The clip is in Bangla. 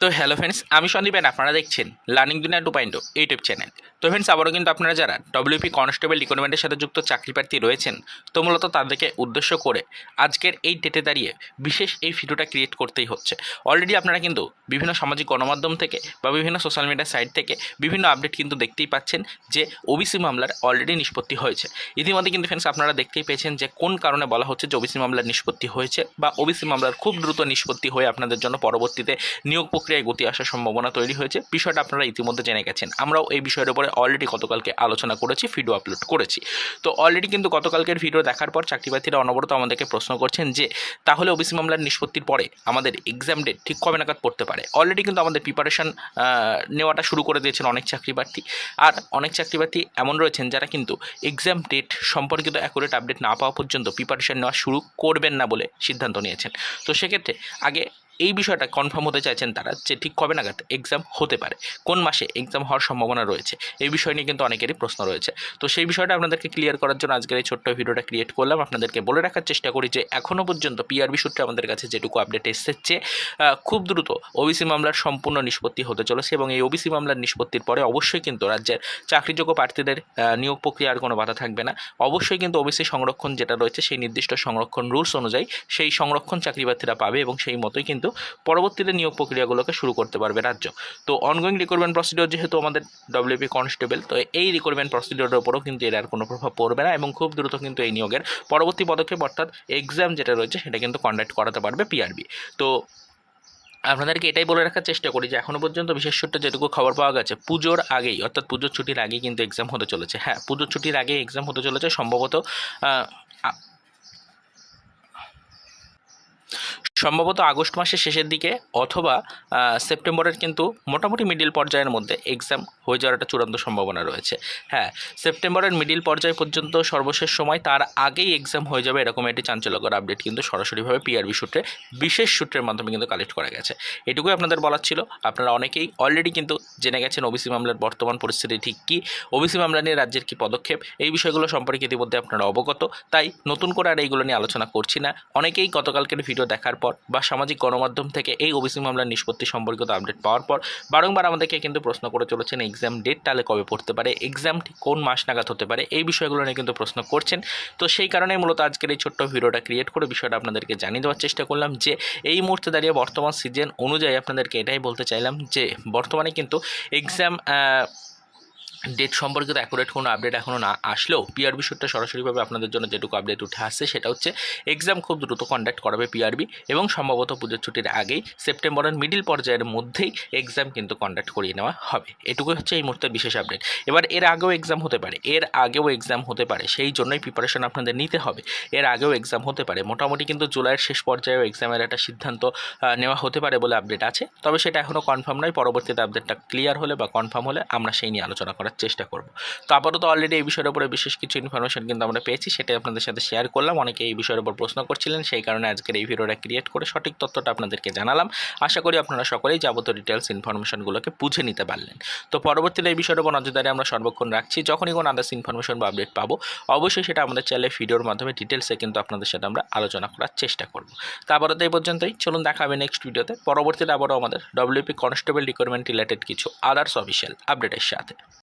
তো হ্যালো ফ্রেন্ডস আমি সন্দীপ আপনারা দেখছেন learning Duniya two point YouTube channel তো ফ্রেন্ডস আবারও কিন্তু আপনারা যারা ডব্লিউপি কনস্টেবল রিক্রুটমেন্টের সাথে যুক্ত চাকরি প্রার্থী রয়েছেন, তো মূলত তাদেরকে উদ্দেশ্য করে আজকের এই ডেটে দাঁড়িয়ে বিশেষ এই ভিডিওটা ক্রিয়েট করতেই হচ্ছে। অলরেডি আপনারা কিন্তু বিভিন্ন সামাজিক গণমাধ্যম থেকে বা বিভিন্ন সোশ্যাল মিডিয়া সাইট থেকে বিভিন্ন আপডেট কিন্তু দেখতেই পাচ্ছেন যে ওবিসি মামলার অলরেডি নিষ্পত্তি হয়েছে। ইতিমধ্যে কিন্তু ফ্রেন্ডস আপনারা দেখতেই পেয়েছেন যে কোন কারণে বলা হচ্ছে যে ওবিসি মামলার নিষ্পত্তি হয়েছে বা ওবিসি মামলার খুব দ্রুত নিষ্পত্তি হয়ে আপনাদের জন্য পরবর্তীতে নিয়োগ প্রক্রিয়ায় গতি আসার সম্ভাবনা তৈরি হয়েছে। বিষয়টা আপনারা ইতিমধ্যে জেনে গেছেন। আমরাও এই বিষয়ের উপরে অলরেডি গতকালকে আলোচনা করেছি ভিডিও আপলোড করেছি। তো অলরেডি কিন্তু গতকালকের ভিডিও দেখার পর চাকরি প্রার্থীরা অনবরত আমাদেরকে প্রশ্ন করছেন যে, তাহলে ওবিসি মামলার নিষ্পত্তির পরে আমাদের এক্সাম ডেট ঠিক কবে নাগাদ পড়তে পারে? অলরেডি কিন্তু আমাদের প্রিপারেশন নেওয়াটা শুরু করে দিয়েছেন অনেক চাকরি প্রার্থী আর অনেক চাকরি প্রার্থী এমন রয়েছেন যারা কিন্তু এক্সাম ডেট সম্পর্কিত অ্যাকুরেট আপডেট না পাওয়া পর্যন্ত প্রিপারেশন নেওয়া শুরু করবেন না বলে সিদ্ধান্ত নিয়েছেন। তো সেক্ষেত্রে আগে এই বিষয়টা কনফার্ম হতে চাইছেন তারা যে ঠিক কবে নাগাদ এক্সাম হতে পারে, কোন মাসে এক্সাম হওয়ার সম্ভাবনা রয়েছে, এই বিষয় নিয়ে কিন্তু অনেকেরই প্রশ্ন রয়েছে। তো সেই বিষয়টা আপনাদেরকে ক্লিয়ার করার জন্য আজকের এই ছোট্ট ভিডিওটা ক্রিয়েট করলাম। আপনাদেরকে বলে রাখার চেষ্টা করি যে এখনও পর্যন্ত পিআরবি সূত্রে আমাদের কাছে যেটুকু আপডেট এসেছে খুব দ্রুত ওবিসি মামলার সম্পূর্ণ নিষ্পত্তি হতে চলেছে এবং এই ওবিসি মামলার নিষ্পত্তির পরে অবশ্যই কিন্তু রাজ্যের চাকরিযোগ্য প্রার্থীদের নিয়োগ প্রক্রিয়ার কোনো বাধা থাকবে না। অবশ্যই কিন্তু ওবিসি সংরক্ষণ যেটা রয়েছে সেই নির্দিষ্ট সংরক্ষণ রুলস অনুযায়ী সেই সংরক্ষণ চাকরি প্রার্থীরা পাবে এবং সেই মতোই কিন্তু পরবর্তীতে নিয়োগ প্রক্রিয়াগুলোকে শুরু করতে পারবে রাজ্য। তো অনগোয়িং রিক্রুটমেন্ট প্রসিডিওর যেহেতু আমাদের ডব্লিউপি কনস্টেবল তো এই রিক্রুটমেন্ট প্রসিডিওর উপরও কিন্তু এর আর কোনো প্রভাব পড়বে না এবং খুব দ্রুত কিন্তু এই নিয়োগের পরবর্তী পদক্ষেপ অর্থাৎ এক্সাম যেটা রয়েছে সেটা কিন্তু কন্ডাক্ট করাতে পারবে পিআরবি তো আপনাদেরকে এটাই বলে রাখার চেষ্টা করি যে এখনও পর্যন্ত বিশেষ যেটুকু খবর পাওয়া গেছে, পুজোর আগেই, অর্থাৎ পুজোর ছুটির আগেই কিন্তু এক্সাম হতে চলেছে। হ্যাঁ পুজোর ছুটির আগেই এক্সাম হতে চলেছে। সম্ভবত সম্ভবত আগস্ট মাসের শেষের দিকে অথবা সেপ্টেম্বরের কিন্তু মোটামুটি মিডিল পর্যায়ের মধ্যে এক্সাম হয়ে যাওয়ার একটা চূড়ান্ত সম্ভাবনা রয়েছে। হ্যাঁ সেপ্টেম্বরের মিডিল পর্যায় পর্যন্ত সর্বশেষ সময় তার আগেই এক্সাম হয়ে যাবে এরকম একটি চাঞ্চল্যকর আপডেট কিন্তু সরাসরিভাবে পিআরবি সূত্রে, বিশেষ সূত্রের মাধ্যমে কিন্তু কালেক্ট করা গেছে। এটুকুই আপনাদের বলার ছিল। আপনারা অনেকেই অলরেডি কিন্তু জেনে গেছেন ওবিসি মামলার বর্তমান পরিস্থিতি ঠিক কী? ওবিসি মামলা নিয়ে রাজ্যের কী পদক্ষেপ? এই বিষয়গুলো সম্পর্কে ইতিমধ্যে আপনারা অবগত। তাই নতুন করে আর এইগুলো নিয়ে আলোচনা করছি না। অনেকেই গতকালকের ভিডিও দেখার পর বা সামাজিক গণমাধ্যম থেকে এই ওবিসি মামলার নিষ্পত্তি সম্পর্কিত আপডেট পাওয়ার পর বারংবার আমাদেরকে কিন্তু প্রশ্ন করে চলেছেন এক্সাম ডেট তাহলে কবে পড়তে পারে এক্সাম কোন মাস নাগাদ হতে পারে, এই বিষয়গুলো নিয়ে কিন্তু প্রশ্ন করছেন। তো সেই কারণেই মূলত আজকের এই ছোট্ট ভিডিওটা ক্রিয়েট করে বিষয়টা আপনাদেরকে জানিয়ে দেওয়ার চেষ্টা করলাম যে এই মুহূর্তে দাঁড়িয়ে বর্তমান সিজন অনুযায়ী আপনাদেরকে এটাই বলতে চাইলাম যে বর্তমানে কিন্তু এক্সাম ডেট সম্পর্কিত অ্যাকুরেট কোনো আপডেট এখনও না আসলেও পিআরবি সূত্রে সরাসরিভাবে আপনাদের জন্য যেটুকু আপডেট উঠে আসছে, সেটা হচ্ছে এক্সাম খুব দ্রুত কন্ডাক্ট করাবে পিআরবি এবং সম্ভবত পুজোর ছুটির আগেই সেপ্টেম্বরের মিডিল পর্যায়ের মধ্যেই এক্সাম কিন্তু কন্ডাক্ট করিয়ে নেওয়া হবে। এটুকুই হচ্ছে এই মুহূর্তে বিশেষ আপডেট এবার এর আগেও এক্সাম হতে পারে, এর আগেও এক্সাম হতে পারে, সেই জন্যই প্রিপারেশন আপনাদের নিতে হবে। এর আগেও এক্সাম হতে পারে, মোটামুটি কিন্তু জুলাইয়ের শেষ পর্যায়েও এক্সামের একটা সিদ্ধান্ত নেওয়া হতে পারে বলে আপডেট আছে। তবে সেটা এখনও কনফার্ম নয়, পরবর্তীতে আপডেটটা ক্লিয়ার হলে বা কনফার্ম হলে আমরা সেই নিয়ে আলোচনা করার চেষ্টা করব। তো আপাতত অলরেডি এই বিষয়ের উপরে বিশেষ কিছু ইনফরমেশন কিন্তু আমরা পেয়েছি, সেটাই আপনাদের সাথে শেয়ার করলাম। অনেকে এই বিষয়ের উপর প্রশ্ন করছিলেন, সেই কারণে আজকের এই ভিডিওটা ক্রিয়েট করে সঠিক তথ্যটা আপনাদেরকে জানালাম। আশা করি আপনারা সকলেই যাবতীয় ডিটেলস ইনফরমেশনগুলোকে বুঝে নিতে পারলেন। তো পরবর্তীতে এই বিষয়ের উপর নজরদারি আমরা সর্বক্ষণ রাখছি। যখনই কোনো আদার্স ইনফরমেশন বা আপডেট পাবো, অবশ্যই সেটা আমাদের চ্যানেলে ভিডিওর মাধ্যমে ডিটেলসে কিন্তু আপনাদের সাথে আমরা আলোচনা করার চেষ্টা করব। তো আপাতত এই পর্যন্তই। চলুন দেখা হবে নেক্সট ভিডিওতে পরবর্তীতে আবারও আমাদের ডব্লিউপি কনস্টেবল রিকোয়ারমেন্ট রিলেটেড কিছু আদার্স অফিসিয়াল আপডেটের সাথে।